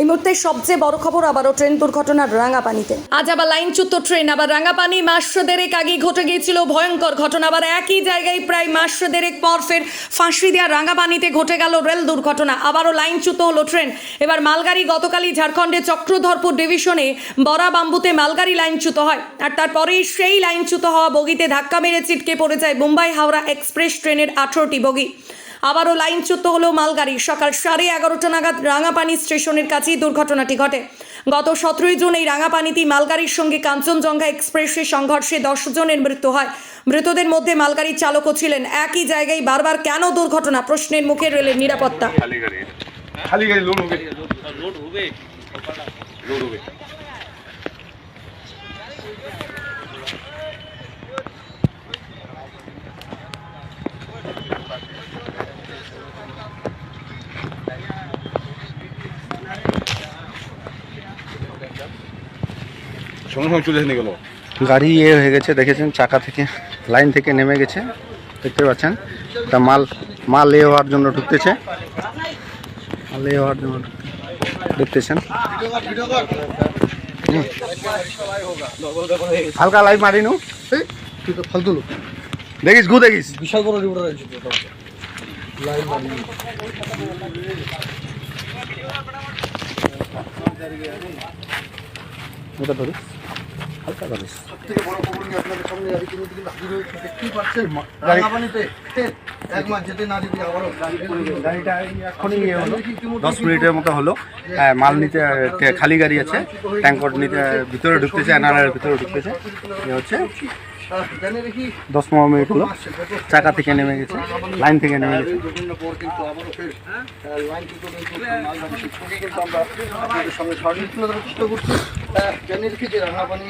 এই মুহূর্তে সবচেয়ে বড় খবর, আবারও ট্রেন দুর্ঘটনার রাঙাপানিতে। আজ আবার লাইনচ্যুত ট্রেন, আবার রাঙাপানি। মাস দেড়েক আগে ঘটে গিয়েছিল ভয়ঙ্কর ঘটনা। আবার একই জায়গায় প্রায় মাস দেড়েক পর ফের ফাঁসি দেওয়া রাঙাপানিতে ঘটে গেল রেল দুর্ঘটনা। আবারও লাইনচ্যুত হলো ট্রেন। এবার মালগাড়ি গতকালই ঝাড়খণ্ডের চক্রধরপুর ডিভিশনে বড়া বাম্বুতে মালগাড়ি লাইনচ্যুত হয়। আর তারপরেই সেই লাইনচ্যুত হওয়া বগিতে ধাক্কা মেরে ছিটকে পড়ে যায় মুম্বাই হাওড়া এক্সপ্রেস ট্রেনের আঠারোটি বগি। আবারও লাইনচ্যুত হলো মালগাড়ি। সকাল সাড়ে এগারোটা নাগাদ রাঙাপানি স্টেশনের কাছেই দুর্ঘটনাটি ঘটে। গত সতেরোই জুন এই রাঙাপানিতে মালগাড়ির সঙ্গে কাঞ্চনজঙ্ঘা এক্সপ্রেসের সংঘর্ষে দশ জনের মৃত্যু হয়। মৃতদের মধ্যে মালগাড়ির চালকও ছিলেন। একই জায়গায় বারবার কেন দুর্ঘটনা? প্রশ্নের মুখে রেলের নিরাপত্তা। খালি গাড়ি লোড হবে। লোড হবে। সঙ্গে সঙ্গে চলে এসে গেল। গাড়ি ইয়ে হয়ে গেছে দেখেছেন চাকা থেকে লাইন থেকে নেমে গেছে দেখতে পাচ্ছেন। তা মাল মাল এ হওয়ার জন্য ঢুকতেছে। মাল এ হওয়ার জন্য দেখতেছেন হালকা লাইভ মারিনু তুই তো ফালতু লোক। দেখিস গু দেখিস। বিশাল বড় রিপোর্টার আছে মারি ওটা ধরিস সবথেকে বড় খবর আপনাদের সামনে গাড়ি কিনে দিকে হাজির হয়েছে? দেখতেই পাচ্ছেন রাঙাপানিতে এক মাস যেতে না যেতে আবারও গাড়িটা এখনই ইয়ে দশ মিনিটের মতো হলো। হ্যাঁ, মাল নিতে খালি গাড়ি আছে। ট্যাঙ্কর নিতে ভিতরে ঢুকতেছে এনআরআর ভিতরে ঢুকতেছে। এ হচ্ছে। দশ পনেরো মিনিট হলো। চাকা থেকে নেমে গেছে। লাইন থেকে নেমে গেছে। সঙ্গে সহযোগিতা চেষ্টা করছি। জানিয়ে রাঙাপানি